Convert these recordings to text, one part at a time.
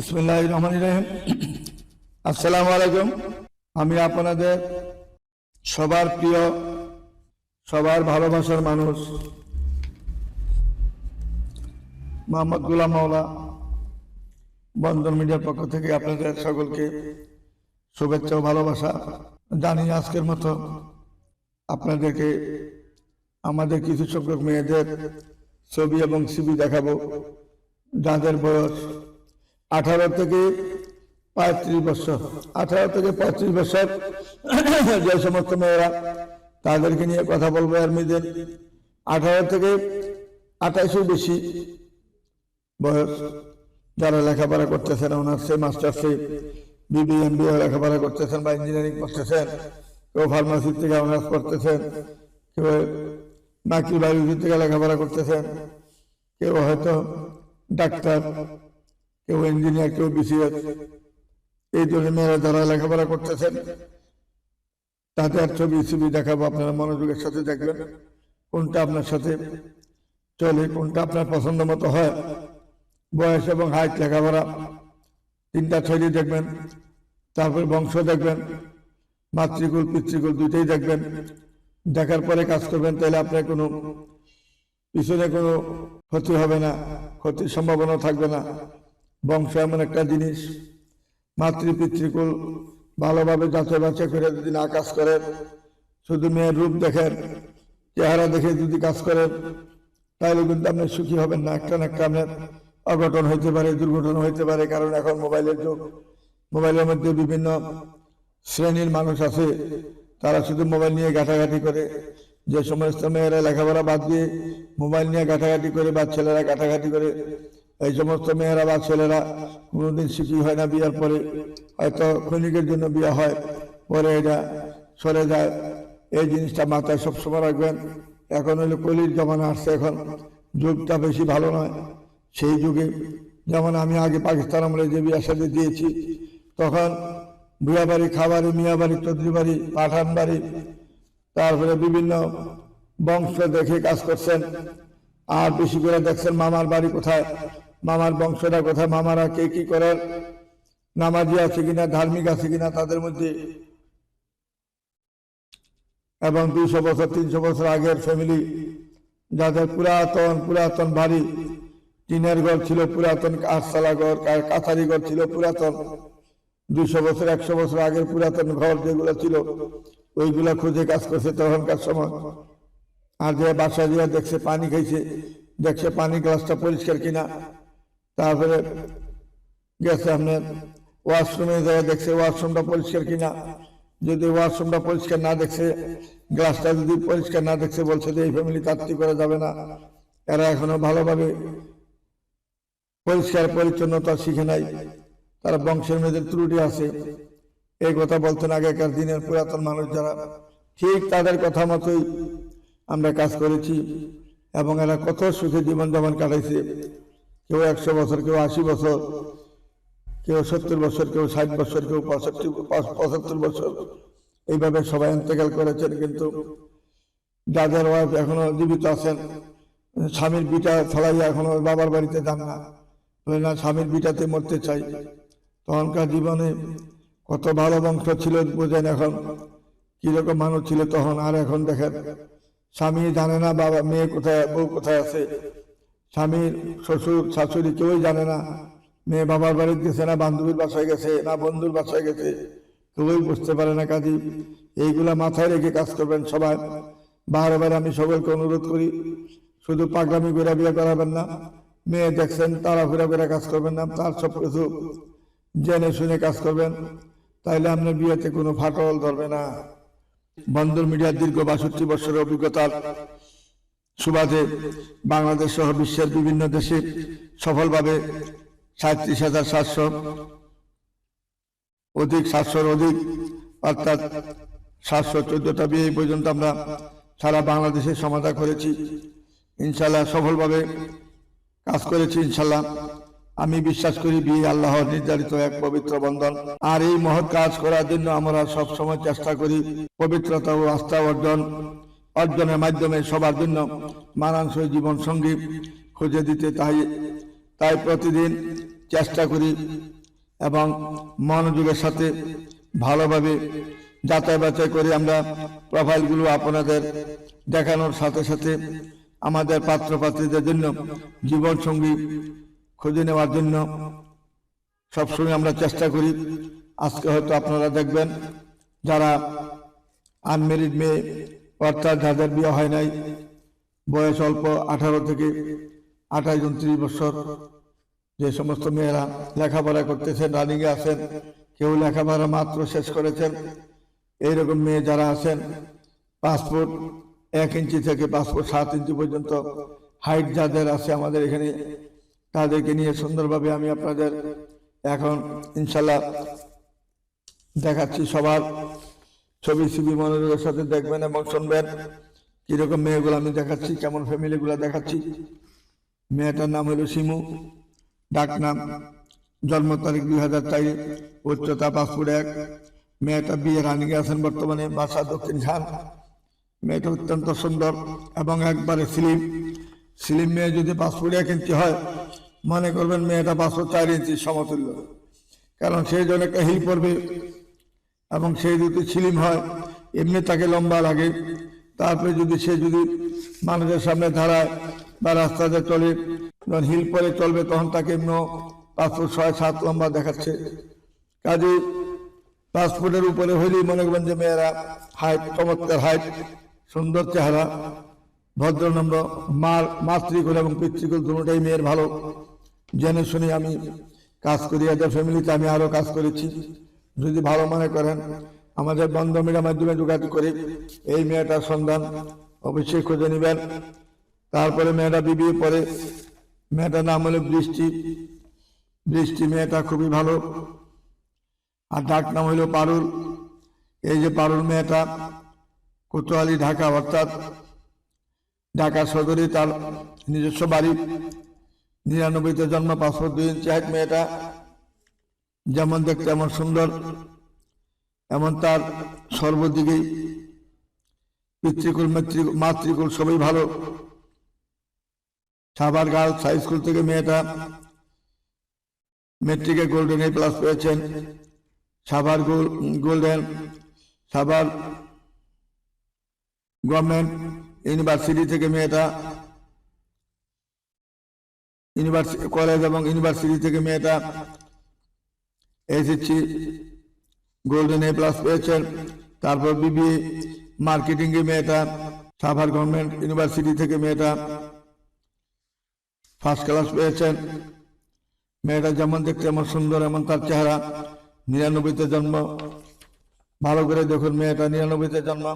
ইসমিল্লাহ রহমান রহিম। আসসালামু আলাইকুম। আমি আপনাদের সবার প্রিয়, সবার ভালোবাসার মানুষ, মোহাম্মদ গুলাম মাওলা বন্ধন মিডিয়ার পক্ষ থেকে আপনাদের সকলকে শুভেচ্ছা ও ভালোবাসা জানি আজকের মতো আপনাদেরকে আমাদের কিছু সংখ্যক মেয়েদের ছবি এবং সিবি দেখাবো, যাদের বয়স আঠারো থেকে পঁয়ত্রিশ বছর, আঠারো থেকে পঁয়ত্রিশ বছর। যে সমস্ত মেয়েরা তাদেরকে নিয়ে কথা বলব আর্মিদের আঠারো থেকে আঠাইশের বেশি বয়স যারা লেখাপড়া করতেছেন অনার্সে মাস্টার্সে বিবি এম লেখাপড়া করতেছেন বা ইঞ্জিনিয়ারিং করতেছেন, কেউ ফার্মাসি থেকে অনার্স করতেছেন, কেউ নাকি বায়োলজি থেকে লেখাপড়া করতেছেন, কেউ হয়তো ডাক্তার কেউ ইঞ্জিনিয়ার কেউ বিসিএস এই ধরনের মেয়েরা যারা লেখাপড়া করতেছেন, তাদের ছবি ছবি দেখাবো, আপনারা মনোযোগের সাথে দেখবেন কোনটা আপনার সাথে চলে, কোনটা আপনার পছন্দ মতো হয়। বয়স এবং হাইট লেখাপড়া, তিনটা ছবি দেখবেন, তারপর বংশ দেখবেন, মাতৃকুল, পিতৃকুল দুইটাই দেখবেন। দেখার পরে কাজ করবেন, তাহলে আপনার কোনো পিছনে কোনো ক্ষতি হবে না, ক্ষতির সম্ভাবনা থাকবে না। বংশ এমন একটা জিনিস। মাতৃ পিতৃকুল ভালোভাবে যাচাই বাছাই করে যদি না কাজ করেন, শুধু মেয়ের রূপ দেখেন, চেহারা দেখে যদি কাজ করেন, তাহলে কিন্তু আপনি সুখী হবেন না। একটা না একটা আপনার অঘটন হইতে পারে, দুর্ঘটনা হইতে পারে, কারণ এখন মোবাইলের যুগ। মোবাইলের মধ্যে বিভিন্ন শ্রেণির মানুষ আছে, তারা শুধু মোবাইল নিয়ে ঘাটাঘাটি করে। যে সমস্ত মেয়েরা লেখাপড়া বাদ দিয়ে মোবাইল নিয়ে ঘাটাঘাটি করে বা ছেলেরা ঘাটাঘাটি করে এই সমস্ত মেয়েরা বা ছেলেরা কোনোদিন শিখি হয় না বিয়ার পরে। হয়তো ক্ষণিকের জন্য বিয়ে হয়, পরে এটা সরে যায়। এই জিনিসটা মাথায় সবসময় রাখবেন। এখন হলো কলির জমানা আসছে এখন। যুগটা বেশি ভালো নয়। সেই যুগে যেমন আমি আগে পাকিস্তান আমলে যে বিয়ার সাথে দিয়েছি, তখন বিয়া বাড়ি খাবারি মিয়া বাড়ি চৌধুরী বাড়ি পাঠান বাড়ি তারপরে বিভিন্ন বংশ দেখে কাজ করছেন। আর বেশি করে দেখছেন মামার বাড়ি কোথায়? মামার বংশটা কোথায় মামারা কে কি করেন? নামাজি আছে কিনা, ধার্মিক আছে কিনা তাদের মধ্যে? এবং দুইশো বছর, তিনশো বছর আগের ফ্যামিলি যাদের পুরাতন পুরাতন বাড়ি, টিনের ঘর ছিল পুরাতন কাঠসালা ঘর কাছারি ঘর ছিল পুরাতন। দুশো বছর, একশো বছর আগের পুরাতন ঘর যেগুলো ছিল, ওইগুলা খুঁজে কাজ করছে তখনকার সময়। আর যে বাসা দিয়ে দেখছে পানি খাইছে, দেখছে পানি গ্লাসটা পরিষ্কার কিনা তারপরে গেছে আপনার ওয়াশরুমে যায় দেখছে ওয়াশরুমটা পরিষ্কার কিনা। যদি ওয়াশরুমটা পরিষ্কার না দেখছে গ্লাসটা যদি পরিষ্কার না দেখছে, বলছে যে এই ফ্যামিলি তাত্তি করা যাবে না। এরা এখনও ভালোভাবে পরিষ্কার, পরিচ্ছন্নতা শিখে নাই। তারা বংশের মেয়েদের ত্রুটি আছে। এই কথা বলতেন আগেকার দিনের পুরাতন মানুষ যারা। ঠিক তাদের কথা মতোই আমরা কাজ করেছি এবং এরা কত সুখে জীবন যাপন কাটাইছে। কেউ একশো বছর, কেউ আশি বছর, কেউ সত্তর বছর, কেউ ষাট বছর, কেউ পঁয়ষট্টি পঁচাত্তর বছর। এইভাবে সবাই ইন্তেকাল করেছেন কিন্তু যাদের ওয়াইফ এখনও জীবিত আছেন, স্বামীর বিটা ফলাইয়া এখনও বাবার বাড়িতে যান না, বলে না, স্বামীর বিটাতে মরতে চাই। তখনকার জীবনে কত ভালো বংশ ছিল বোঝেন এখন, কীরকম মানুষ ছিল তখন, আর এখন দেখেন, স্বামী জানে না বাবা, মেয়ে কোথায়, বউ কোথায় আছে। স্বামীর শ্বশুর, শাশুড়ি কেউই জানে না। মেয়ে বাবার বাড়িতে গেছে না, বান্ধবীর বাসায় গেছে না, বন্ধুর বাসায় গেছে, কেউই বুঝতে পারে না কাজী। এইগুলা মাথায় রেখে কাজ করবেন সবাই। বারবার আমি সকলকে অনুরোধ করি, শুধু পাগলামি করে বিয়ে করাবেন না। মেয়ে দেখছেন তারা ঘুরে ঘুরে কাজ করবেন না, তার সব কিছু জেনে শুনে কাজ করবেন। তাইলে আপনার বিয়েতে কোনো ফাটল ধরবে না। বন্দর মিডিয়ার দীর্ঘ বাষট্টি বছরের অভিজ্ঞতার সুবাদে বাংলাদেশ সহ বিশ্বের বিভিন্ন দেশে সফলভাবে সাঁত্রিশ হাজার সাতশো অধিক, সাতশোর অধিক, অর্থাৎ সাতশো চোদ্দটা বিয়ে পর্যন্ত আমরা সারা বাংলাদেশে সমাধা করেছি। ইনশাল্লাহ সফলভাবে কাজ করেছি ইনশাল্লাহ আমি বিশ্বাস করি বিয়ে আল্লাহর নির্ধারিত এক পবিত্র বন্ধন। আর এই মহৎ কাজ করার জন্য আমরা সব সময় চেষ্টা করি পবিত্রতা ও আস্থা অর্জন। অর্জনের মাধ্যমে সবার জন্য মানানসই জীবন সঙ্গী খুঁজে দিতে তাই তাই প্রতিদিন চেষ্টা করি এবং মনোযোগের সাথে ভালোভাবে যাচাই বাছাই করে আমরা প্রোফাইলগুলো আপনাদের দেখানোর সাথে সাথে আমাদের পাত্রপাত্রীদের জন্য জীবনসঙ্গী খুঁজে নেওয়ার জন্য সবসময় আমরা চেষ্টা করি। আজকে হয়তো আপনারা দেখবেন যারা আনমেরিড মেয়ে অর্থাৎ যাদের বিয়ে হয় নাই, বয়স অল্প আঠারো থেকে আঠাশ উনত্রিশ বছর। যে সমস্ত মেয়েরা লেখাপড়া করতেছেন রানিংয়ে আছেন, কেউ লেখাপড়া মাত্র শেষ করেছেন, এইরকম মেয়ে যারা আছেন পাসপোর্ট এক ইঞ্চি থেকে পাসপোর্ট সাত ইঞ্চি পর্যন্ত হাইট যাদের আছে আমাদের এখানে, তাদেরকে নিয়ে সুন্দরভাবে আমি আপনাদের এখন ইনশাল্লাহ দেখাচ্ছি সবার। ছবি ছবি মনোযোগের সাথে দেখবেন এবং শুনবেন। কীরকম মেয়েগুলো আমি দেখাচ্ছি, কেমন ফ্যামিলিগুলো দেখাচ্ছি। মেয়েটার নাম হলো শিমু, ডাক নাম জন্ম তারিখ দুই হাজার চার, উচ্চতা পাসপোর্ট এক। মেয়েটা বিয়ে রানিং আছেন বর্তমানে বাসা দক্ষিণ খান। মেয়েটা অত্যন্ত সুন্দর এবং একবারে স্লিম। স্লিম মেয়ে যদি পাসপোর্ট এক ইঞ্চি হয়, মনে করবেন মেয়েটা পাসপোর্ট চার ইঞ্চি সমতুল্য। কারণ সেই জন্য একটা হিল পড়বে এবং সেই যদি ছিলিম হয়, এমনি তাকে লম্বা লাগে। তারপরে যদি সে যদি মানুষের সামনে দাঁড়ায় বা রাস্তাতে চলে যখন হিল পরে চলবে, তখন তাকে এমনি পাসপোর্ট ছয়, সাত লম্বা দেখাচ্ছে। কাজে পাসপোর্টের উপরে হইলেই মনে করবেন যে মেয়েরা হাইট, চমৎকার হাইট, সুন্দর চেহারা ভদ্রনম্র মার, মাতৃকুল এবং পিতৃকুল দুটাই মেয়ের ভালো। জেনে শুনে আমি কাজ করি এদের ফ্যামিলিতে আমি আরও কাজ করেছি। যদি ভালো মনে করেন, আমাদের বন্ধ মিডিয়ার মাধ্যমে যোগাযোগ করি। এই মেয়েটার সন্ধান অবশ্যই খুঁজে নেবেন। তারপরে মেয়েটা বিবিএ পরে মেয়েটার নাম হলো বৃষ্টি। বৃষ্টি মেয়েটা খুবই ভালো। আর ডাক নাম হইল পারুল। এই যে পারুল মেয়েটা, কোতোয়ালি, ঢাকা, অর্থাৎ ঢাকা সদরে তার নিজস্ব বাড়ি। নিরানব্বইতে জন্ম, পাসপোর্ট দুই ইঞ্চি, হাইট মেয়েটা যেমন দেখতে এমন সুন্দর, এমন তার সর্বদিকেই পিতৃকুল, মাতৃকুল মাতৃকুল সবই ভালো। সাভার গার্লস হাই স্কুল থেকে মেয়েটা মেট্রিকে গোল্ডেন এ প্লাস পেয়েছেন। সাভার গোল- গোল্ডেন, সাভার গভর্নমেন্ট ইউনিভার্সিটি থেকে মেয়েটা ইউনিভার্সিটি কলেজ এবং ইউনিভার্সিটি থেকে মেয়েটা এসেছি গোল্ডেন এ প্লাস পেয়েছেন, তারপর বিবিএ মার্কেটিং এ মেয়েটা সাভার গভর্নমেন্ট ইউনিভার্সিটি থেকে মেয়েটা ফার্স্ট ক্লাস পেয়েছেন। মেয়েটা যেমন দেখতে এমন সুন্দর, এমন তার চেহারা, নিরানব্বইতে জন্ম। ভালো করে দেখুন মেয়েটা, নিরানব্বইতে জন্ম।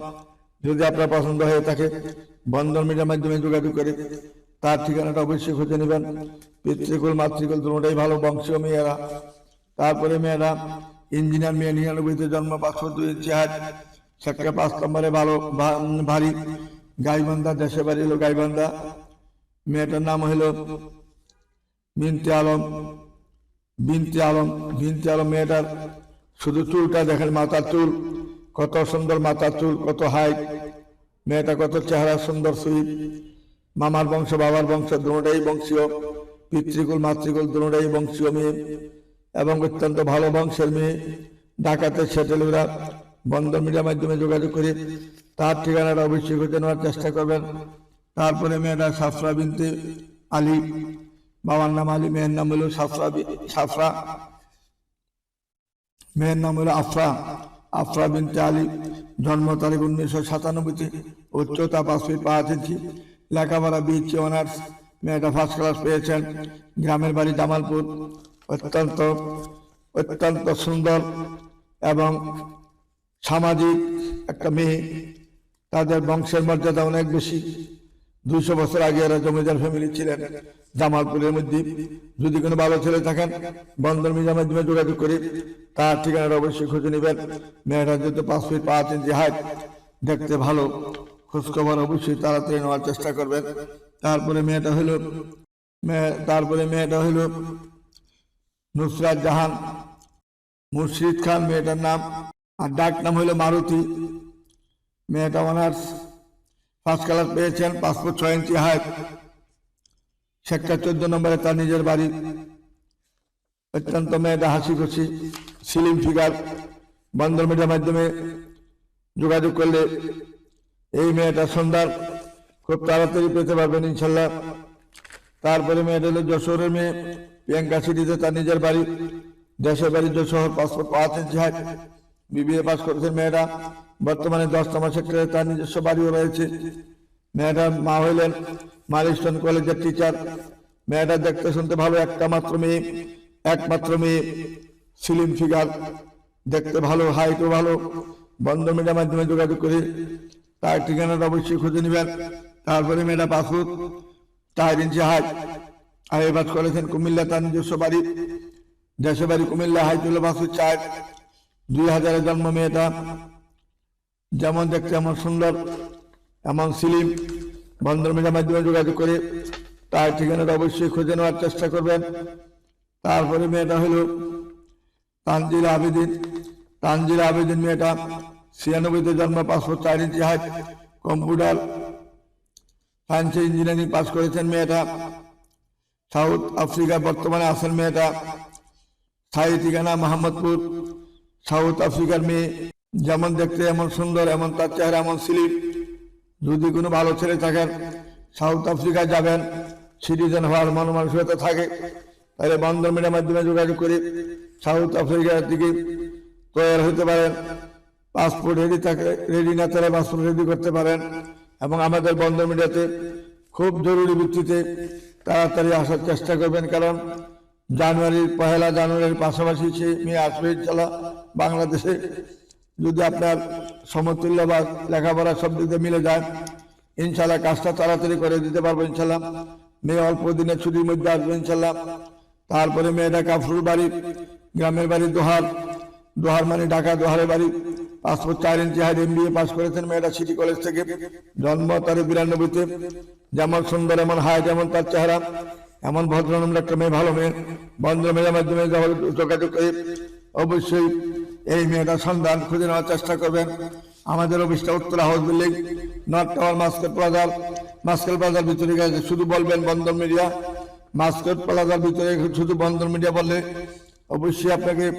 যদি আপনার পছন্দ হয়ে থাকে, বন্ধন মিডিয়ার মাধ্যমে যোগাযোগ করে, তার ঠিকানাটা অবশ্যই খুঁজে নেবেন। পিতৃকুল, মাতৃকুল, দুটাই ভালো, বংশীয় মেয়েরা। তারপরে মেয়েরা ইঞ্জিনিয়ার মেয়ে নিরানব্বইতে জন্ম, পাঁচশো দুই হাট সেক্টর পাঁচ নম্বরে ভালো ভারী গাইবান্ধা, দেশে বাড়ি হলো গাইবান্ধা। মেয়েটার নাম হলো মিনতে আলম, বিনতে আলম। বিনতে আলম মেয়েটার শুধু চুলটা দেখেন, মাথার চুল, কত সুন্দর মাথার চুল, কত হাইট মেয়েটা কত চেহারা সুন্দর সুইট মামার বংশ, বাবার বংশ, দুটাই বংশীয়। পিতৃকুল, মাতৃকুল, দুটাই বংশীয় মেয়ে। এবং অত্যন্ত ভালো বংশের মেয়ে ঢাকাতে সেটেলরা বন্ধন মিডিয়ার মাধ্যমে যোগাযোগ করে তার ঠিকানাটা অবশ্যই খুঁজে নেওয়ার চেষ্টা করবেন। তারপরে মেয়েটা সাফরা বিনতে আলী, বাবার নাম আলী, মেয়ের নাম হলো সাফরা সাফরা। মেয়ের নাম হলো আফরা আফরা বিনতে আলী, জন্ম তারিখ উনিশশো সাতানব্বইতে উচ্চতা পাঁচ ফিট পাঁচ ইঞ্চি, লেখাপড়া বিএসসি অনার্স। মেয়েটা ফার্স্ট ক্লাস পেয়েছেন, গ্রামের বাড়ি জামালপুর। অত্যন্ত অত্যন্ত সুন্দর এবং সামাজিক একটা মেয়ে। তাদের বংশের মর্যাদা অনেক বেশি। দুইশো বছর আগে এরা জমিদার ফ্যামিলি ছিলেন, জামালপুরের মধ্যে। যদি কোনো ভালো ছেলে থাকেন বন্দর মিডিয়ার মাধ্যমে যোগাযোগ করে, তার ঠিকানাটা অবশ্যই খুঁজে নেবেন। মেয়েটা যেহেতু পাঁচ ফিট পাঁচ ইঞ্চি হাইট দেখতে ভালো। খোঁজখবর অবশ্যই তাড়াতাড়ি নেওয়ার চেষ্টা করবেন। তারপরে মেয়েটা হলো, মেয়ে, তারপরে মেয়েটা হলো নুসরাত জাহান, মুর্শিদ খান, মেয়েটার নাম আর ডাক নাম হলো মারুতি। মেয়েটা অনার্স ফার্স্ট ক্লাস পেয়েছেন পাসপোর্ট ছয় ইঞ্চি হাইট সেক্টর চোদ্দ নম্বরে তার নিজের বাড়ি। অত্যন্ত মেয়েটা হাসি খুশি সিলিম ফিগার বন্ধন মিডিয়ার মাধ্যমে যোগাযোগ করলে এই মেয়েটা সন্ধ্যার খুব তাড়াতাড়ি পেতে পারবেন ইনশাল্লাহ। তারপরে মেয়েটা হলো যশোরের মেয়ে সিটিতে তার নিজের বাড়ি দেশের বাড়ি Jessore passport inch height BBA pass করেছেন মেয়েটা বর্তমানে দশতম সেক্টরে তার নিজস্ব বাড়িও রয়েছে মেয়েটার মা হইলেন মালিস্টন কলেজের টিচার মেয়েটা দেখতে শুনতে ভালো একটা মাত্র মেয়ে একমাত্র মেয়ে সিলিম ফিগার দেখতে ভালো হাইটও ভালো বন্ধ মিডিয়ার মাধ্যমে যোগাযোগ করে তার ঠিকানাটা অবশ্যই খুঁজে নেবেন তারপরে মেয়েটা পাসপোর্ট চার ইঞ্চি আইবাস করেছেন কুমিল্লা তার নিজস্ব বাড়ি দেশে বাড়ি কুমিল্লা হাইতুল বাসু চার দুই হাজারের জন্ম মেয়েটা। যেমন দেখতে এমন সুন্দর, এমন সিলিম। বন্ধন মিডিয়ার মাধ্যমে যোগাযোগ করে তার ঠিকানাটা অবশ্যই খুঁজে নেওয়ার চেষ্টা করবেন। তারপরে মেয়েটা হলো তানজিল আবেদিন। তানজিল আবেদিন মেয়েটা ছিয়ানব্বইতে জন্ম পাঁচশো চার ইঞ্চি হাইট কম্পিউটার সায়েন্সে ইঞ্জিনিয়ারিং পাস করেছেন মেয়েটা। সাউথ আফ্রিকায় বর্তমানে আছেন মেয়েটা স্থায়ী ঠিকানা মোহাম্মদপুর। সাউথ আফ্রিকার মেয়ে যেমন দেখতে এমন সুন্দর, এমন তার চেহারা, এমন স্লিপ। যদি কোনো ভালো ছেলে থাকেন, সাউথ আফ্রিকায় যাবেন, সিটিজেন হওয়ার মন মানসিকতা থাকে, তাহলে বন্ধন মিডিয়ার মাধ্যমে যোগাযোগ করে সাউথ আফ্রিকার দিকে তৈরি হতে পারেন। পাসপোর্ট রেডি থাকে রেডি না থাকলে পাসপোর্ট রেডি করতে পারেন। এবং আমাদের বন্ধন মিডিয়াতে খুব জরুরি ভিত্তিতে তাড়াতাড়ি আসার চেষ্টা করবেন, কারণ জানুয়ারির, পহেলা জানুয়ারির পাশাপাশি সে মেয়ে আসবে ইনশাল্লাহ বাংলাদেশে যদি আপনার সমতুল্য বা লেখাপড়া সব দিকে মিলে যায় ইনশাল্লাহ কাজটা তাড়াতাড়ি করে দিতে পারব ইনশাল্লাহ মেয়ে অল্প দিনের ছুটির মধ্যে আসবে ইনশাল্লাহ তারপরে মেয়েটা কাফরুর বাড়ি গ্রামের বাড়ি দোহার। দোহার মানে ঢাকা দোহারের বাড়ি। পাসপোর্ট চার ইঞ্চি হাইট এম পাস করেছেন মেয়েটা সিটি কলেজ থেকে। জন্ম তার বিরানব্বইতে। যেমন সুন্দর, এমন হাইট, এমন তার চেহারা, এমন ভদ্রনম্র একটা মেয়ে, ভালো মেয়ে। বন্ধ মেয়ের মাধ্যমে যোগাযোগ- করে, অবশ্যই এই মেয়েটার সন্ধান খুঁজে নেওয়ার চেষ্টা করবেন। আমাদের অফিসটা Uttara house building, north tower musket প্লাজার। মাস্কেল প্লাজার ভিতরে গেছে শুধু বলবেন বন্ধন মিডিয়া। মাস্কেট প্লাজার ভিতরে শুধু বন্ধন মিডিয়া বললে অবশ্যই আপনাকে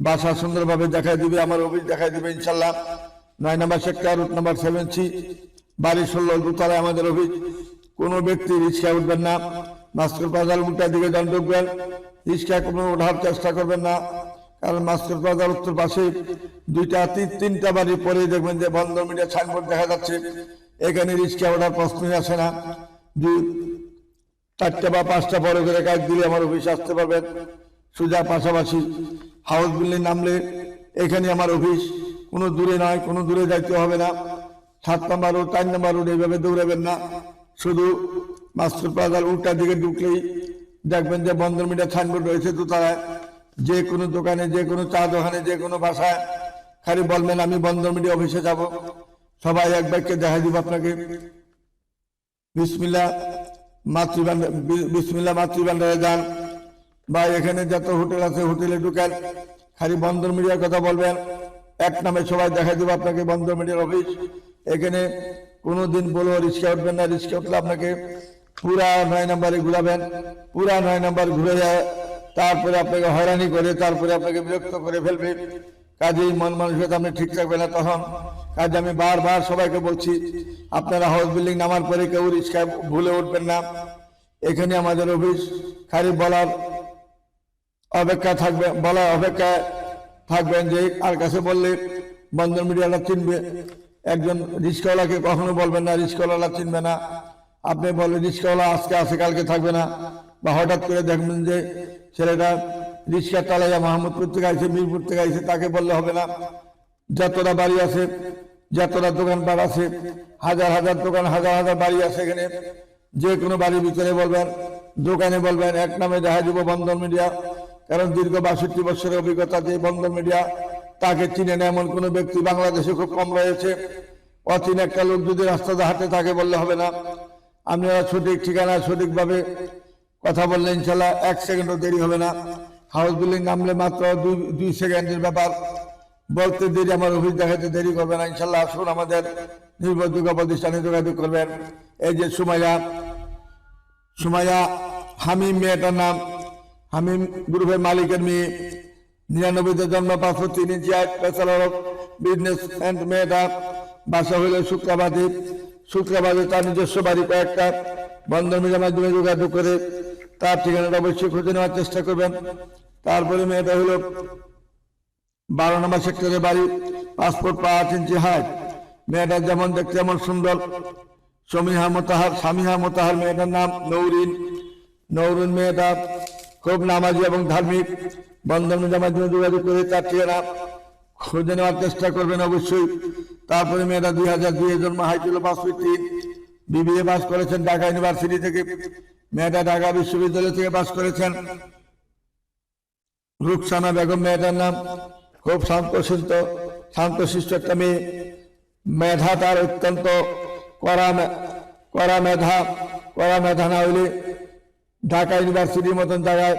বাসা সুন্দরভাবে দেখাই দিবে, আমার অফিস দেখাই দিবে, ইনশাল্লাহ। নয় number sector route number seven C বাড়ি ষোলো দুতলায় আমাদের অফিস। কোনো ব্যক্তি রিক্সা উঠবেন না। মাস্কের বাজার উল্টার দিকে যান ঢুকবেন। রিক্সা কোনো ওঠার চেষ্টা করবেন না। কারণ মাস্কের বাজার উত্তর পাশে দুইটা, তিন, তিনটা বাড়ি পরে দেখবেন যে বন্ধ মিডিয়া সাইনবোর্ড দেখা যাচ্ছে। এখানে রিক্সা ওঠার প্রশ্নই আসে না। দুই চারটা বা পাঁচটা বড় করে কাজ দিলে আমার অফিস আসতে পারবেন। সোজা পাশাপাশি হাউস বিল্ডিং নামলে এখানে আমার অফিস। কোনো দূরে নয় কোনো দূরে যাইতে হবে না। সাত নম্বর রোড, চার নম্বর রোড, এইভাবে দৌড়াবেন না। শুধু মাস্টার প্লাজার উল্টার দিকে ঢুকলেই দেখবেন যে বন্ধন মিডিয়া সাইনবোর্ড রয়েছে দোতলায়। যে কোনো দোকানে, যে কোনো চা দোকানে, যে কোনো বাসায় খালি বলবেন, আমি বন্ধন মিডিয়া অফিসে যাব। সবাই এক ব্যাগকে দেখা দিব আপনাকে। বিসমিল্লা মাতৃভান্ডার বিসমিল্লা মাতৃভান্ডারে যান। বা এখানে যত হোটেল আছে, হোটেলে ঢুকেন। খালি বন্দর মিডিয়ার কথা বলবেন। এক নামে সবাই দেখা দেবো আপনাকে বন্দর মিডিয়ার অফিস। এখানে কোনো দিন বলো রিক্সা উঠবেন না রিক্সা উঠলে আপনাকে পুরা নয় নাম্বারে ঘুরাবেন। পুরা নয় নাম্বার ঘুরে যায়। তারপরে আপনাকে হয়রানি করে, তারপরে আপনাকে বিরক্ত করে ফেলবে। কাজেই মন মানসিকতা আপনি ঠিক থাকবে না তখন। কাজে আমি বারবার সবাইকে বলছি, আপনারা হাউস বিল্ডিং নামার পরে কেউ রিক্সায় ভুলে উঠবেন না। এখানে আমাদের অফিস। খালি বলার অপেক্ষা থাকবে, বলার অপেক্ষায় থাকবেন যে আর কাছে বললে বন্ধন মিডিয়াটা চিনবে। একজন রিক্সাওয়ালাকে কখনো বলবেন না রিক্সাওয়ালা চিনবে না। আপনি বললেন রিক্সাওয়ালা আজকে আছে, কালকে থাকবে না। বা হঠাৎ করে দেখবেন যে ছেলেটা রিক্সা চালাইয়া মাহমুদপুর থেকে আইসে মিরপুর থেকে আইসে তাকে বললে হবে না। যতটা বাড়ি আছে, যতটা দোকানপাট আছে, হাজার হাজার দোকান, হাজার হাজার বাড়ি আছে এখানে। যে কোনো বাড়ির ভিতরে বলবেন, দোকানে বলবেন, এক নামে দেখা দিব বন্ধন মিডিয়া। কারণ দীর্ঘ বাষট্টি বছরের অভিজ্ঞতা যে বন্ধন মিডিয়া তাকে চিনে না এমন কোনো ব্যক্তি বাংলাদেশে খুব কম রয়েছে। অচিন একটা লোক যদি রাস্তাতে হাঁটে তাকে বললে হবে না। আপনারা সঠিক ঠিকানা সঠিকভাবে কথা বললে ইনশাল্লাহ এক সেকেন্ডও দেরি হবে না। হাউস বিল্ডিং নামলে মাত্র দুই দুই সেকেন্ডের ব্যাপার। বলতে দেরি, আমার অফিস দেখাতে দেরি করবে না। ইনশাল্লাহ আসুন আমাদের নির্ভরযোগ্য প্রতিষ্ঠানে যোগাযোগ করবেন। এই যে সুমাইয়া সুমাইয়া হামিম মেয়েটার নাম হামিম গ্রুপের মালিকের মেয়ে, নিরানব্বইতে জন্ম পাঁচশো তিন ইঞ্চি বিজনেস অ্যান্ড মেয়েটা বাসা হইল শুক্রাবাদে। শুক্রাবাদে তার নিজস্ব বাড়ি কয়েকটা। বন্ধন মিলের মাধ্যমে যোগাযোগ করে তার ঠিকানাটা অবশ্যই খুঁজে নেওয়ার চেষ্টা করবেন। তারপরে মেয়েটা হলো বারো নম্বর সেক্টরে বাড়ি, পাসপোর্ট পাঁচ ইঞ্চি হাইট। মেয়েটা যেমন দেখতে যেমন সুন্দর। সমীহা মোতাহার স্বামীহা মোতাহার মেয়েটার নাম নৌরিন। নৌরিন মেয়েটা খুব নামাজি এবং ধার্মিক। বন্ধন মাধ্যমে যোগাযোগ করে তার ঠিকানা খুঁজে নেওয়ার চেষ্টা করবেন অবশ্যই। তারপরে মেয়েটা দুই হাজার দুই জন্ম হাইছিল পাঁচ ফিট তিন বিবিএ পাস করেছেন ঢাকা ইউনিভার্সিটি থেকে। মেয়েটা ঢাকা বিশ্ববিদ্যালয় থেকে পাস করেছেন। রুকসানা বেগম মেয়েটার নাম। খুব শান্তশিষ্ট শান্তশিষ্ট একটা মেয়ে। মেধা তার অত্যন্ত মে- কড়া মেধা। কড়া মেধা না হইলে ঢাকা ইউনিভার্সিটির মতন জায়গায়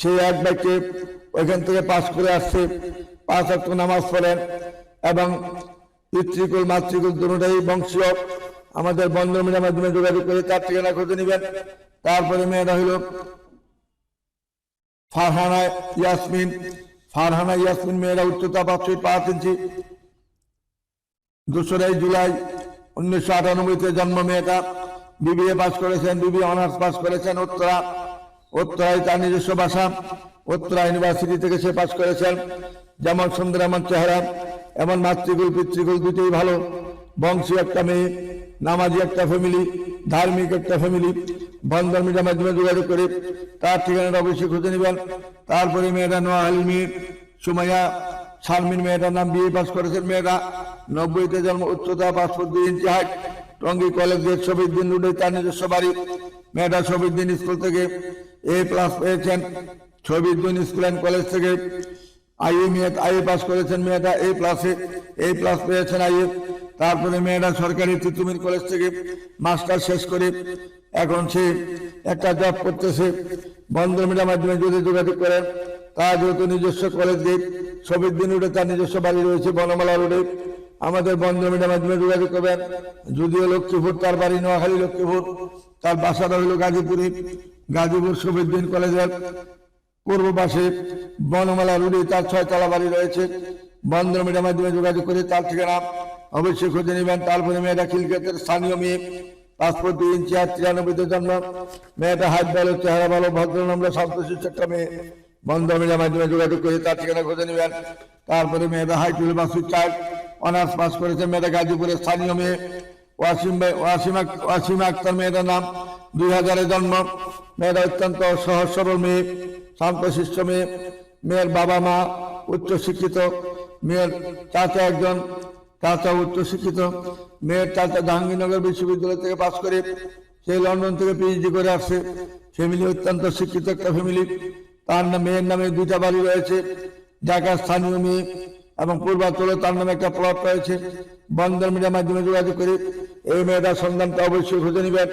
সেই এক ব্যক্তি ওইখান থেকে পাশ করে আসছে, পাঁচ অক্ট নামাজ পড়েন এবং পিতৃকুল, মাতৃকুল দুটাই বংশীয় আমাদের বন্ধমিনের মাধ্যমে যোগাযোগ করে তার ঠিকানা খুঁজে নেবেন। তারপরে মেয়েরা হইল ফারহানা ইয়াসমিন। ফারহানা ইয়াসমিন মেয়েরা উচ্চতা পাঁচশো পাঁচ ইঞ্চি। দোসরাই জুলাই উনিশশো আটানব্বইতে জন্ম মেয়েটা। বিবিএ পাস করেছেন, বিবিএ অনার্স পাস করেছেন উত্তরা। উত্তরায় তার নিজস্ব ভাষা। উত্তরা ইউনিভার্সিটি থেকে সে পাস করেছেন। যেমন সুন্দর এমন চেহারা, এমন মাতৃকুল, পিতৃকুল দুটোই ভালো। বংশী একটা মেয়ে, নামাজি একটা ফ্যামিলি ধার্মিক একটা ফ্যামিলি বন্ধন মিডিয়ার মাধ্যমে যোগাযোগ করে, তার ঠিকানাটা অবশ্যই খুঁজে নেবেন। তারপরে মেয়েটা নোয়াহালি মেয়ে, সুমাইয়া শারমিন মেয়েটার নাম বিএ পাস করেছেন মেয়েটা। নব্বইতে জন্ম, উচ্চতা পাঁচশো দুই ইঞ্চি হাইট টঙ্গী কলেজের ছবির দিন রোডে তার নিজস্ব বাড়ি মেয়েটা ছবির দিন স্কুল থেকে এ প্লাস পেয়েছেন। ছবির দিন স্কুল অ্যান্ড কলেজ থেকে আইএ মেয়ে আইএ পাস করেছেন মেয়েটা এ প্লাসে এ। প্লাস পেয়েছেন আইএ তারপরে মেয়েটা সরকারি তিতুমির কলেজ থেকে মাস্টার শেষ করে এখন সে একটা জব করতেছে। বন্ধন মিডিয়ার মাধ্যমে যদি যোগাযোগ করেন তার যেহেতু নিজস্ব কলেজ গেট ছবির দিন উঠে তার নিজস্ব বাড়ি রয়েছে বনমালা রোডে আমাদের বন্ধন মিডিয়ার মাধ্যমে যোগাযোগ করবেন। যদিও লক্ষ্মীপুর, তার বাড়ি নোয়াখালী লক্ষ্মীপুর, তার বাসাটা হলো গাজীপুরে গাজীপুর ছবির কলেজের পূর্ব পাশে বনমালা রোডে তার ছয়তলা বাড়ি রয়েছে। বন্ধন মিডিয়ার মাধ্যমে যোগাযোগ করে তার ঠিকানা অবশ্যই খুঁজে নেবেন। তারপরে মেয়েটা খিলক্ষেতের স্থানীয় মেয়ে পাসপোর্ট দুই ইঞ্চি আর তিরানব্বইতে জন্ম। মেয়েটা হাত ভালো, চেহারা ভালো, ভদ্র, নম্র শান্তশিষ্ট একটা মেয়ে। বন্ধন মিডিয়ার মাধ্যমে যোগাযোগ করে তার ঠিকানা খুঁজে নেবেন। তারপরে মেয়েটা হাই টুল বাসুর চার্জ অনার্স পাস করেছে, মেয়েটা গাজীপুরের স্থানীয় মেয়ে। ওয়াসিম ভাই, ওয়াসিম ওয়াসিম আক্তার মেয়েটার নাম। দুই হাজারে জন্ম। মেয়েটা অত্যন্ত সহজ, সরল মেয়ে, শান্তশিষ্ট মেয়ে। মেয়ের বাবা মা উচ্চ শিক্ষিত মেয়ের চাচা একজন, চাচা উচ্চ শিক্ষিত মেয়ের চাচা জাহাঙ্গীরনগর বিশ্ববিদ্যালয় থেকে পাশ করে সেই লন্ডন থেকে পিএইচডি করে আসছে। ফ্যামিলি অত্যন্ত শিক্ষিত একটা ফ্যামিলি। তার মেয়ের নামে দুইটা বাড়ি রয়েছে। ঢাকার স্থানীয় মেয়ে এবং পূর্বাঞ্চলে তার নামে একটা প্লট রয়েছে। বন্ধন মিডিয়ার মাধ্যমে যোগাযোগ করে এই মেয়েটার সন্ধানটা অবশ্যই খুঁজে নেবেন।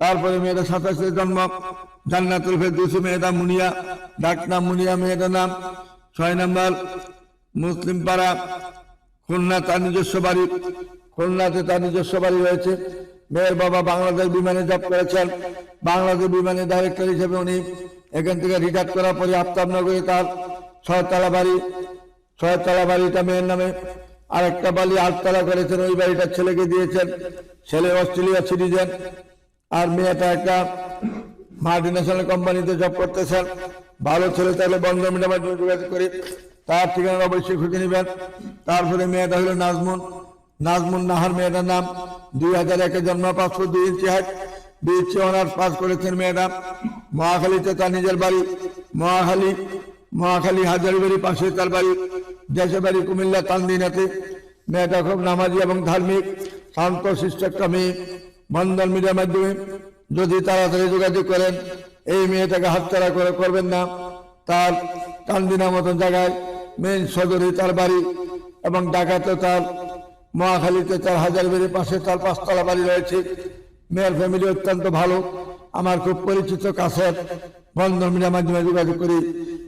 তারপরে মেয়েটা সাতাশে জন্ম। জান্নাতুল ফেরদৌসি মেয়েটা মুনিয়া ডাক নাম মুনিয়া মেয়েটার নাম। ছয় নম্বর, মুসলিম পাড়া, খুলনা তার নিজস্ব বাড়ি। খুলনাতে তার নিজস্ব বাড়ি রয়েছে। মেয়ের বাবা বাংলাদেশ বিমানে জব করেছেন। বাংলাদেশ বিমানের ডাইরেক্টর হিসেবে উনি এখান থেকে রিটায়ার করার পরে আফতাবনগরে তার ছয়তলা বাড়ি। ছয়তলা বাড়িটা মেয়ের নামে। আর একটা বাড়ি আটতলা করেছেন, ওই বাড়িটা ছেলেকে দিয়েছেন। ছেলে অস্ট্রেলিয়া সিটিজেন। আর মেয়েটা একটা মাল্টিন্যাশনাল কোম্পানিতে জব করতেছেন। ভালো ছেলে, তাহলে বন্ধ মিডিয়ার মাধ্যমে যোগাযোগ করে। তার ঠিকানা অবশ্যই খুঁজে নেবেন। তারপরে মেয়েটা হলো নাজমুন। নাজমুন নাহার মেয়েটার নাম। দুই হাজার একে জন্ম পাঁচশো দুই inch height BSc honours pass করেছেন মেয়েটা। মহাখালীতে তার নিজের বাড়ি। মহাখালী মহাখালী হাজারিবাড়ি পাশে তার বাড়ি দেশের বাড়ি কুমিল্লা, তান্দিনাতে মেয়েটা খুব নামাজি এবং ধার্মিক, শান্ত শিষ্ট একটা মেয়ে বন্ধন মিডিয়ার মাধ্যমে যদি তাড়াতাড়ি যোগাযোগ করেন, এই মেয়েটাকে হাতছাড়া করে করবেন না। তার কান্দিনা মতন জায়গায় মেন সদরে তার বাড়ি এবং ঢাকাতে তার মহাখালীতে তার হাজার বাড়ির পাশে তার পাঁচতলা বাড়ি রয়েছে। মেয়ের ফ্যামিলি অত্যন্ত ভালো। আমার খুব পরিচিত কাছের বন্ধন মিডিয়ার মাধ্যমে যোগাযোগ করি।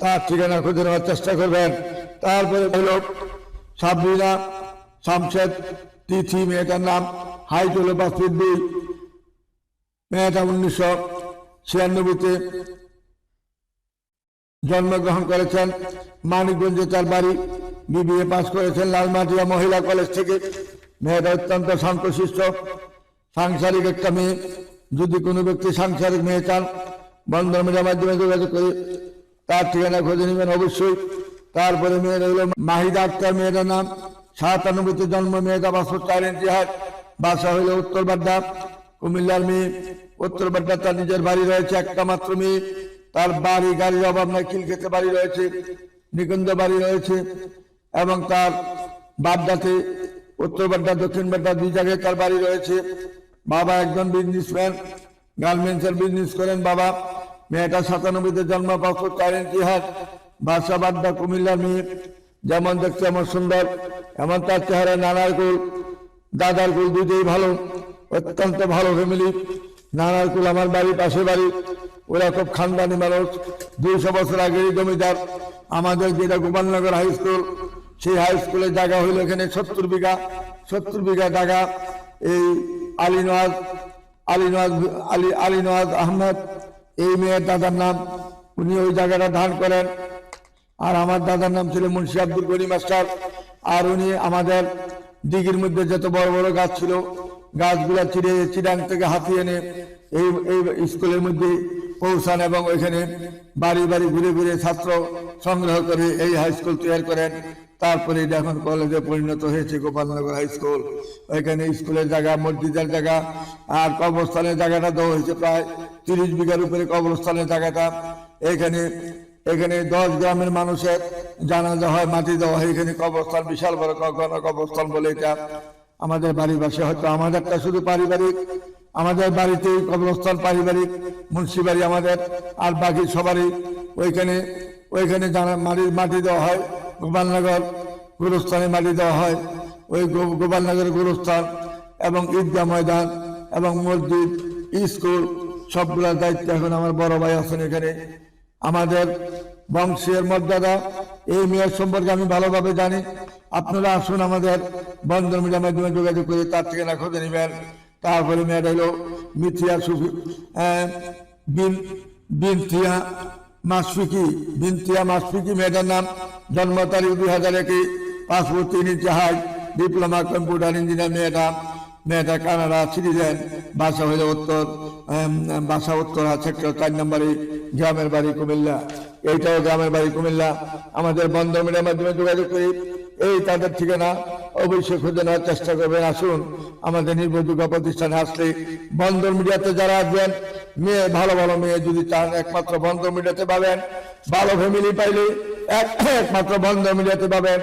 তার ঠিকানা খুঁজে নেওয়ার চেষ্টা করবেন। তারপরে হল সাবরিনা শামশেদ, তিথি মেয়েটার নাম হাইট হলো পাঁচ ফিট দুই মেয়েটা উনিশশো ছিয়ানব্বইতে জন্মগ্রহণ করেছেন। মানিকগঞ্জে তার বাড়ি বিবিএ পাস করেছেন লালমাটিয়া মহিলা কলেজ থেকে। মেয়েটা অত্যন্ত শান্তশিষ্ট, সাংসারিক একটা মেয়ে। যদি কোনো ব্যক্তি সাংসারিক মেয়ে চান, বন্ধন মিডিয়ার মাধ্যমে যোগাযোগ করে, তার ঠিকানা খুঁজে নেবেন অবশ্যই। তারপরে মেয়ের হলো মাহিদা আক্তার, মেয়েটার নাম সাতানব্বইতে জন্ম, মেয়েটা বাসর চার ইঞ্চি বাসা হইল উত্তর বাড্ডা, কুমিল্লার মেয়ে। উত্তর বাড্ডা তার নিজের বাড়ি রয়েছে, একটা মাত্র মেয়ে। তার বাড়ি গাড়ির অভাব নাই খিলক্ষেতে বাড়ি রয়েছে নিকুঞ্জ বাড়ি রয়েছে, এবং তার বাড্ডাতে, উত্তর বাড্ডা, দক্ষিণ বাড্ডা দুই জায়গায় তার বাড়ি রয়েছে। বাবা একজন বিজনেসম্যান গার্মেন্টসের বিজনেস করেন বাবা। মেয়েটা সাতানব্বইতে জন্ম চার ইঞ্চি হাট বাসা বাড্ডা কুমিল্লার মেয়ে। যেমন দেখতে এমন সুন্দর, এমন তার চেহারা নানার কুল। দাদার কুল দুটোই ভালো, অত্যন্ত ভালো ফ্যামিলি নানার কুল আমার বাড়ি পাশে বাড়ি। ওরা খুব খানদানি মানুষ। দুইশো বছর আগের জমিদার। আমাদের যেটা গোপালনগর হাই স্কুল সেই হাই স্কুলের জায়গা হইল এখানে সত্তর বিঘা। সত্তর বিঘা জায়গা। এই আলী নওয়াজ আলী নওয়াজ, আলী আলী নওয়াজ আহমেদ, এই মেয়ের দাদার নাম উনি ওই জায়গাটা ধান করেন। আর আমার দাদার নাম ছিল মুন্সি আব্দুল গনি মাস্টার। আর উনি আমাদের দিঘির মধ্যে যত বড় বড় গাছ ছিল, গাছগুলা চিড়ে, চিড়াং থেকে হাতিয়ে এনে এই এই স্কুলের মধ্যে পৌঁছান এবং ওইখানে বাড়ি বাড়ি ঘুরে ঘুরে ছাত্র সংগ্রহ করে এই হাই স্কুল তৈরি করেন। তারপরে এখন কলেজে পরিণত হয়েছে, গোপালনগর হাই স্কুল ওইখানে স্কুলের জায়গা, মসজিদের জায়গা, আর কবরস্থানের জায়গাটা দেওয়া হয়েছে প্রায় তিরিশ বিঘার উপরে কবরস্থানের জায়গাটা। এখানে এখানে দশ গ্রামের মানুষের জানাজা হয়, মাটি দেওয়া হয়। এখানে কবরস্থান বিশাল বড় কবরস্থান বলে এটা আমাদের বাড়ির পাশে। হয়তো আমাদেরটা শুধু পারিবারিক আমাদের বাড়িতেই কবরস্থান, পারিবারিক মুন্সি বাড়ি আমাদের, আর বাকি সবারই ওইখানে ওইখানে জানা মাটির মাটি দেওয়া হয়, গোপালনগর গুরুস্থানে মাটি দেওয়া হয়, ওই গো- গোপালনগরের গুরুস্থান এবং ঈদগাহ ময়দান এবং মসজিদ, স্কুল, সবগুলোর দায়িত্ব এখন আমার বড় ভাই আছেন এখানে। আমাদের বংশের মর্যাদা এই মেয়ের সম্পর্কে আমি ভালোভাবে জানি। আপনারা আসুন আমাদের বন্ধন মিডিয়ার মাধ্যমে যোগাযোগ করে তার ঠিকানা খুঁজে নেবেন। তারপরে মেয়েটা হলো মিথিয়া সুফি আহ, বিন বিনথিয়া মাসফিকি বিনথিয়া মাসফিকি মেয়েটার নাম জন্ম তারিখ দুই হাজার একে পাসপোর্ট তিন ইঞ্চি ডিপ্লোমা কম্পিউটার ইঞ্জিনিয়ার মেয়েটা মেয়েটা কানাডা সিটিজেন বাসা হইলে উত্তর বাসা উত্তর সেক্টর চার নম্বরে গ্রামের বাড়ি কুমিল্লা। এইটাও গ্রামের বাড়ি কুমিল্লা। আমাদের বন্ধ মিডিয়ার মাধ্যমে যোগাযোগ করি। এই তাদের ঠিকানা অবশ্যই খুঁজে নেওয়ার চেষ্টা করবেন। আসুন, আমাদের নির্ভরযোগ্য প্রতিষ্ঠানে আসলে বন্দর মিডিয়াতে যারা আসবেন, মেয়ে, ভালো ভালো মেয়ে যদি চান, একমাত্র বন্দর মিডিয়াতে পাবেন। ভালো ফ্যামিলি পাইলে একমাত্র বন্দর মিডিয়াতে পাবেন।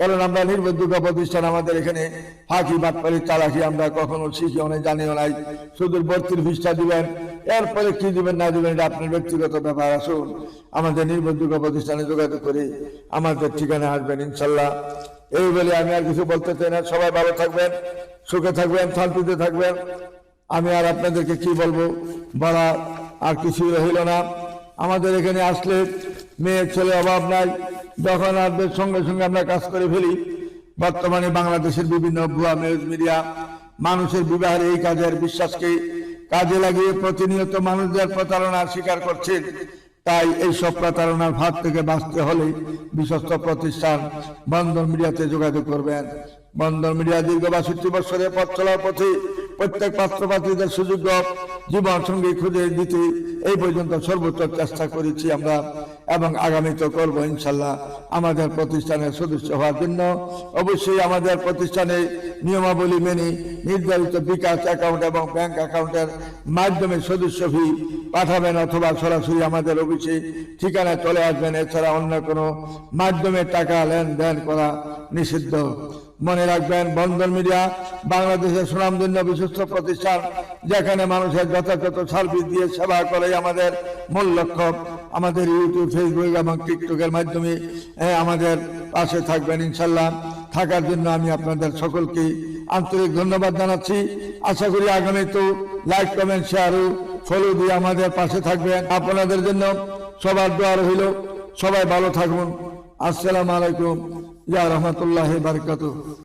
কারণ আমরা নির্ভরযোগ্য প্রতিষ্ঠান আমাদের এখানে ফাঁকি বাটপারি, চালাকি আমরা কখনো শিখিও অনেক জানিও নাই। শুধু ভর্তির ফিসটা দিবেন, এরপরে কি দিবেন, না দিবেন, এটা আপনার ব্যক্তিগত ব্যাপার। আসুন, আমাদের নির্ভরযোগ্য প্রতিষ্ঠানে যোগাযোগ করে আমাদের ঠিকানা আসবেন, ইনশাল্লাহ। এই বলে আমি আর কিছু বলতে চাই না। সবাই ভালো থাকবেন, সুখে থাকবেন, শান্তিতে থাকবেন। আমি আর আপনাদেরকে কি বলব? বলা আর কিছুই রহিল না। আমাদের এখানে আসলে মেয়ের ছেলে অভাব নাই। যখন আসবে সঙ্গে সঙ্গে আমরা কাজ করে ফেলি, বর্তমানে বাংলাদেশের বিভিন্ন ভুয়া নিউজ মিডিয়া মানুষের বিবাহের এই কাজের বিশ্বাসকে কাজে লাগিয়ে প্রতিনিয়ত মানুষদের প্রতারণার স্বীকার করছেন। তাই এই সব প্রতারণার ভাত থেকে বাঁচতে হলে বিশ্বস্ত প্রতিষ্ঠান বন্দর মিডিয়াতে যোগাযোগ করবেন। বন্দর মিডিয়া দীর্ঘ বাষট্টি বছরের পথ চলার পথে প্রত্যেক পাত্রপাত্রীদের সুযোগ্য জীবন সঙ্গী খুঁজে দিতে এই পর্যন্ত সর্বোচ্চ চেষ্টা করেছি আমরা। এবং আগামীতে করব ইনশাল্লাহ আমাদের প্রতিষ্ঠানের সদস্য হওয়ার জন্য। অবশ্যই আমাদের প্রতিষ্ঠানে নিয়মাবলী মেনে নির্ধারিত বিকাশ অ্যাকাউন্ট এবং ব্যাংক অ্যাকাউন্টের মাধ্যমে সদস্য ফি পাঠাবেন অথবা সরাসরি আমাদের অফিসে ঠিকানা চলে আসবেন। এছাড়া অন্য কোনো মাধ্যমে টাকা লেনদেন করা নিষিদ্ধ। মনে রাখবেন বন্ধন মিডিয়া বাংলাদেশের সুনামধন্য বিশিষ্ট প্রতিষ্ঠান, যেখানে মানুষের যথাযথ সার্ভিস দিয়ে সেবা করে আমাদের মূল লক্ষ্য। আমাদের ইউটিউব ফেসবুক এবং টিকটকের মাধ্যমে এ, আমাদের পাশে থাকবেন ইনশাল্লাহ থাকার জন্য আমি আপনাদের সকলকে আন্তরিক ধন্যবাদ জানাচ্ছি। আশা করি আগামী তো লাইক কমেন্ট শেয়ার ও ফলো দিয়ে আমাদের পাশে থাকবেন। আপনাদের জন্য সবার দোয়া রইল। সবাই ভালো থাকুন আসসালামু আলাইকুম। ইয়া রহমতুল্লাহ বারকাতুহ।